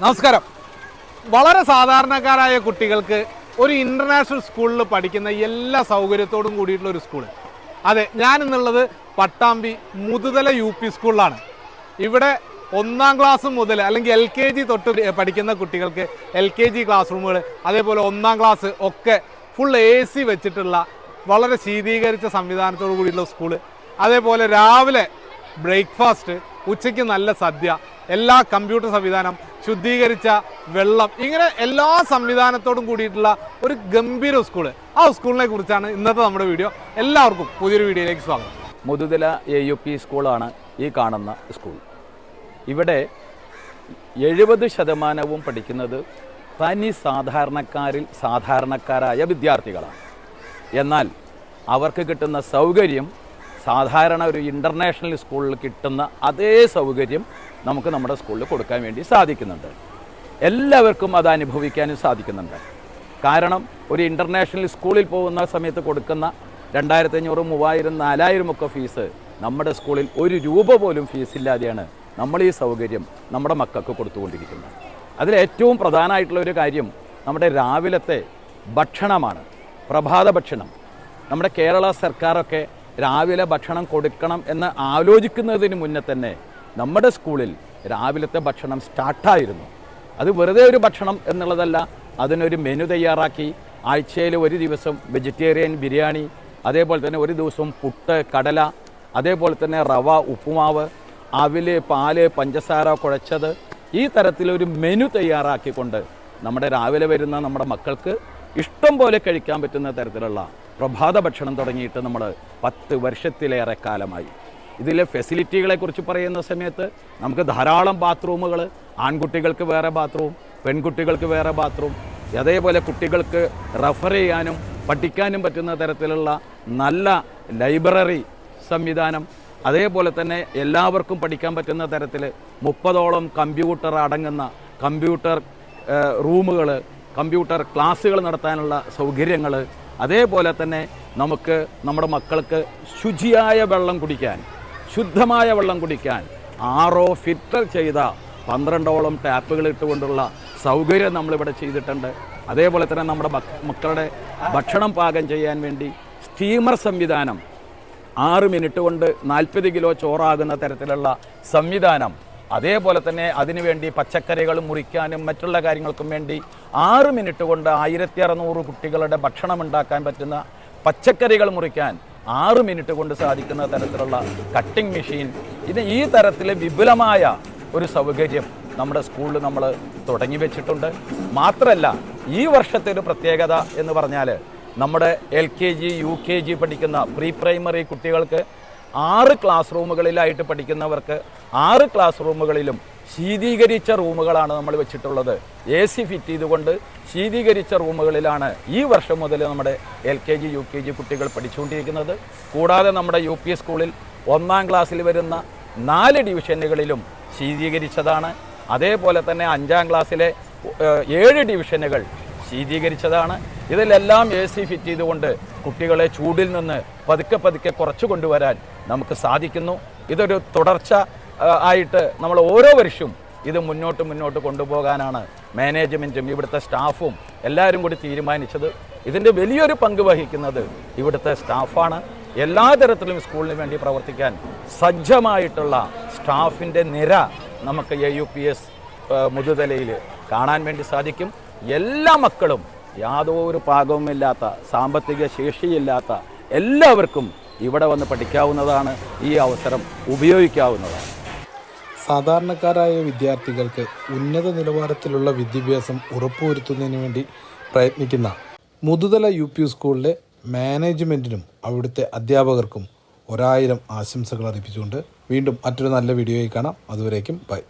നമസ്കാരം. വളരെ സാധാരണക്കാരായ കുട്ടികൾക്ക് ഒരു ഇന്റർനാഷണൽ സ്കൂളിൽ പഠിക്കുന്ന എല്ലാ സൗകര്യത്തോടും കൂടിയിട്ടുള്ള ഒരു സ്കൂൾ അതെ ഞാൻ എന്നുള്ളത് പട്ടാമ്പി മുതുതല യു പി സ്കൂളിലാണ് ഇവിടെ ഒന്നാം ക്ലാസ് മുതൽ അല്ലെങ്കിൽ എൽ കെ ജി തൊട്ട് പഠിക്കുന്ന കുട്ടികൾക്ക് എൽ കെ ജി ക്ലാസ് റൂമുകൾ അതേപോലെ ഒന്നാം ക്ലാസ് ഒക്കെ ഫുൾ എ സി വെച്ചിട്ടുള്ള വളരെ ശീതീകരിച്ച സംവിധാനത്തോടു കൂടിയുള്ള സ്കൂൾ അതേപോലെ രാവിലെ ബ്രേക്ക്ഫാസ്റ്റ് ഉച്ചയ്ക്ക് നല്ല സദ്യ എല്ലാ കമ്പ്യൂട്ടർ സംവിധാനം ശുദ്ധീകരിച്ച വെള്ളം. ഇങ്ങനെ എല്ലാ സംവിധാനത്തോടും കൂടിയിട്ടുള്ള ഒരു ഗംഭീര സ്കൂൾ. ആ സ്കൂളിനെ കുറിച്ചാണ് ഇന്നത്തെ നമ്മുടെ വീഡിയോ. എല്ലാവർക്കും പുതിയൊരു വീഡിയോയിലേക്ക് സ്വാഗതം. മുതുതല എ യു പി സ്കൂളാണ് ഈ കാണുന്ന സ്കൂൾ. ഇവിടെ എഴുപത് ശതമാനവും പഠിക്കുന്നത് തനി സാധാരണക്കാരിൽ സാധാരണക്കാരായ വിദ്യാർത്ഥികളാണ്. എന്നാൽ അവർക്ക് കിട്ടുന്ന സൗകര്യം സാധാരണ ഒരു ഇന്റർനാഷണൽ സ്കൂളിൽ കിട്ടുന്ന അതേ സൗകര്യം നമുക്ക് നമ്മുടെ സ്കൂളിൽ കൊടുക്കാൻ വേണ്ടി സാധിക്കുന്നുണ്ട്. എല്ലാവർക്കും അത് അനുഭവിക്കാനും സാധിക്കുന്നുണ്ട്. കാരണം ഒരു ഇന്റർനാഷണൽ സ്കൂളിൽ പോകുന്ന സമയത്ത് കൊടുക്കുന്ന രണ്ടായിരത്തി അഞ്ഞൂറ് മൂവായിരം നാലായിരം ഒക്കെ ഫീസ് നമ്മുടെ സ്കൂളിൽ ഒരു രൂപ പോലും ഫീസില്ലാതെയാണ് നമ്മൾ ഈ സൗകര്യം നമ്മുടെ മക്കൾക്ക് കൊടുത്തുകൊണ്ടിരിക്കുന്നത്. അതിൽ ഏറ്റവും പ്രധാനമായിട്ടുള്ള ഒരു കാര്യം നമ്മുടെ രാവിലത്തെ ഭക്ഷണമാണ്. പ്രഭാത ഭക്ഷണം. നമ്മുടെ കേരള സർക്കാരൊക്കെ രാവിലെ ഭക്ഷണം കൊടുക്കണം എന്ന് ആലോചിക്കുന്നതിന് മുന്നേ തന്നെ നമ്മുടെ സ്കൂളിൽ രാവിലത്തെ ഭക്ഷണം സ്റ്റാർട്ടായിരുന്നു. അത് വെറുതെ ഒരു ഭക്ഷണം എന്നുള്ളതല്ല അതിനൊരു മെനു തയ്യാറാക്കി ആഴ്ചയിൽ ഒരു ദിവസം വെജിറ്റേറിയൻ ബിരിയാണി അതേപോലെ തന്നെ ഒരു ദിവസം പുട്ട് കടല അതേപോലെ തന്നെ റവ ഉപ്പുമാവ് അവിൽ പാൽ പഞ്ചസാര കുഴച്ചത് ഈ തരത്തിലൊരു മെനു തയ്യാറാക്കിക്കൊണ്ട് നമ്മുടെ രാവിലെ വരുന്ന നമ്മുടെ മക്കൾക്ക് ഇഷ്ടം പോലെ കഴിക്കാൻ പറ്റുന്ന തരത്തിലുള്ള പ്രഭാത ഭക്ഷണം തുടങ്ങിയിട്ട് നമ്മൾ പത്ത് വർഷത്തിലേറെ കാലമായി. ഇതിലെ ഫെസിലിറ്റികളെക്കുറിച്ച് പറയുന്ന സമയത്ത് നമുക്ക് ധാരാളം ബാത്റൂമുകൾ ആൺകുട്ടികൾക്ക് വേറെ ബാത്റൂം പെൺകുട്ടികൾക്ക് വേറെ ബാത്റൂം അതേപോലെ കുട്ടികൾക്ക് റെഫർ ചെയ്യാനും പഠിക്കാനും പറ്റുന്ന തരത്തിലുള്ള നല്ല ലൈബ്രറി സംവിധാനം അതേപോലെ തന്നെ എല്ലാവർക്കും പഠിക്കാൻ പറ്റുന്ന തരത്തിൽ മുപ്പതോളം കമ്പ്യൂട്ടർ അടങ്ങുന്ന കമ്പ്യൂട്ടർ റൂമുകൾ കമ്പ്യൂട്ടർ ക്ലാസ്സുകൾ നടത്താനുള്ള സൗകര്യങ്ങൾ അതേപോലെ തന്നെ നമുക്ക് നമ്മുടെ മക്കൾക്ക് ശുചിയായ വെള്ളം കുടിക്കാൻ ശുദ്ധമായ വെള്ളം കുടിക്കാൻ ആറോ ഫിൽറ്റർ ചെയ്ത പന്ത്രണ്ടോളം ടാപ്പുകൾ ഇട്ടുകൊണ്ടുള്ള സൗകര്യം നമ്മളിവിടെ ചെയ്തിട്ടുണ്ട്. അതേപോലെ തന്നെ നമ്മുടെ മക്കളുടെ ഭക്ഷണം പാകം ചെയ്യാൻ വേണ്ടി സ്റ്റീമർ സംവിധാനം ആറ് മിനിറ്റ് കൊണ്ട് നാൽപ്പത് കിലോ ചോറാകുന്ന തരത്തിലുള്ള സംവിധാനം അതേപോലെ തന്നെ അതിനുവേണ്ടി പച്ചക്കറികൾ മുറിക്കാനും മറ്റുള്ള കാര്യങ്ങൾക്കും വേണ്ടി ആറ് മിനിറ്റ് കൊണ്ട് ആയിരത്തി അറുന്നൂറ് കുട്ടികളുടെ ഭക്ഷണം ഉണ്ടാക്കാൻ പറ്റുന്ന പച്ചക്കറികൾ മുറിക്കാൻ ആറ് മിനിറ്റ് കൊണ്ട് സാധിക്കുന്ന തരത്തിലുള്ള കട്ടിംഗ് മെഷീൻ ഇത് ഈ തരത്തിൽ വിപുലമായ ഒരു സൗകര്യം നമ്മുടെ സ്കൂളിൽ നമ്മൾ തുടങ്ങി വെച്ചിട്ടുണ്ട്. മാത്രമല്ല ഈ വർഷത്തെ ഒരു പ്രത്യേകത എന്ന് പറഞ്ഞാൽ നമ്മുടെ L K G U K G പഠിക്കുന്ന പ്രീ പ്രൈമറി കുട്ടികൾക്ക് ആറ് ക്ലാസ് റൂമുകളിലായിട്ട് പഠിക്കുന്നവർക്ക് ആറ് ക്ലാസ് റൂമുകളിലും ശീതീകരിച്ച റൂമുകളാണ് നമ്മൾ വെച്ചിട്ടുള്ളത്. എ സി ഫിറ്റ് ചെയ്തുകൊണ്ട് ശീതീകരിച്ച റൂമുകളിലാണ് ഈ വർഷം മുതൽ നമ്മുടെ L K G U K G കുട്ടികൾ പഠിച്ചുകൊണ്ടിരിക്കുന്നത്. കൂടാതെ നമ്മുടെ യു പി സ്കൂളിൽ ഒന്നാം ക്ലാസ്സിൽ വരുന്ന നാല് ഡിവിഷനുകളിലും ശീതീകരിച്ചതാണ്. അതേപോലെ തന്നെ അഞ്ചാം ക്ലാസ്സിലെ ഏഴ് ഡിവിഷനുകൾ ശീതീകരിച്ചതാണ്. ഇതിലെല്ലാം എ സി ഫിറ്റ് ചെയ്തുകൊണ്ട് കുട്ടികളെ ചൂടിൽ നിന്ന് പതുക്കെ പതുക്കെ കുറച്ചു കൊണ്ടുവരാൻ നമുക്ക് സാധിക്കുന്നു. ഇതൊരു തുടർച്ച ആയിട്ട് നമ്മൾ ഓരോ വർഷവും ഇത് മുന്നോട്ട് മുന്നോട്ട് കൊണ്ടുപോകാനാണ് മാനേജ്മെന്റും ഇവിടുത്തെ സ്റ്റാഫും എല്ലാവരും കൂടി തീരുമാനിച്ചത്. ഇതിന്റെ വലിയൊരു പങ്ക് വഹിക്കുന്നത് ഇവിടുത്തെ സ്റ്റാഫാണ്. എല്ലാ തരത്തിലും സ്കൂളിന് വേണ്ടി പ്രവർത്തിക്കാൻ സജ്ജമായിട്ടുള്ള സ്റ്റാഫിന്റെ നിര നമുക്ക് എ യു പി എസ് മുതുതലയിൽ കാണാൻ വേണ്ടി സാധിക്കും. എല്ലാ മക്കളും യാതൊരു പാകവുമില്ലാത്ത സാമ്പത്തിക ശേഷിയില്ലാത്ത എല്ലാവർക്കും ഇവിടെ വന്ന് പഠിക്കാവുന്നതാണ് ഈ അവസരം ഉപയോഗിക്കാവുന്നതാണ്. സാധാരണക്കാരായ വിദ്യാർത്ഥികൾക്ക് ഉന്നത നിലവാരത്തിലുള്ള വിദ്യാഭ്യാസം ഉറപ്പുവരുത്തുന്നതിന് വേണ്ടി പ്രയത്നിക്കുന്ന മുതുതല യു പി സ്കൂളിലെ മാനേജ്മെന്റിനും അവിടുത്തെ അധ്യാപകർക്കും ഒരായിരം ആശംസകൾ അർപ്പിച്ചുകൊണ്ട് വീണ്ടും മറ്റൊരു നല്ല വീഡിയോയിൽ കാണാം. അതുവരേക്കും ബൈ.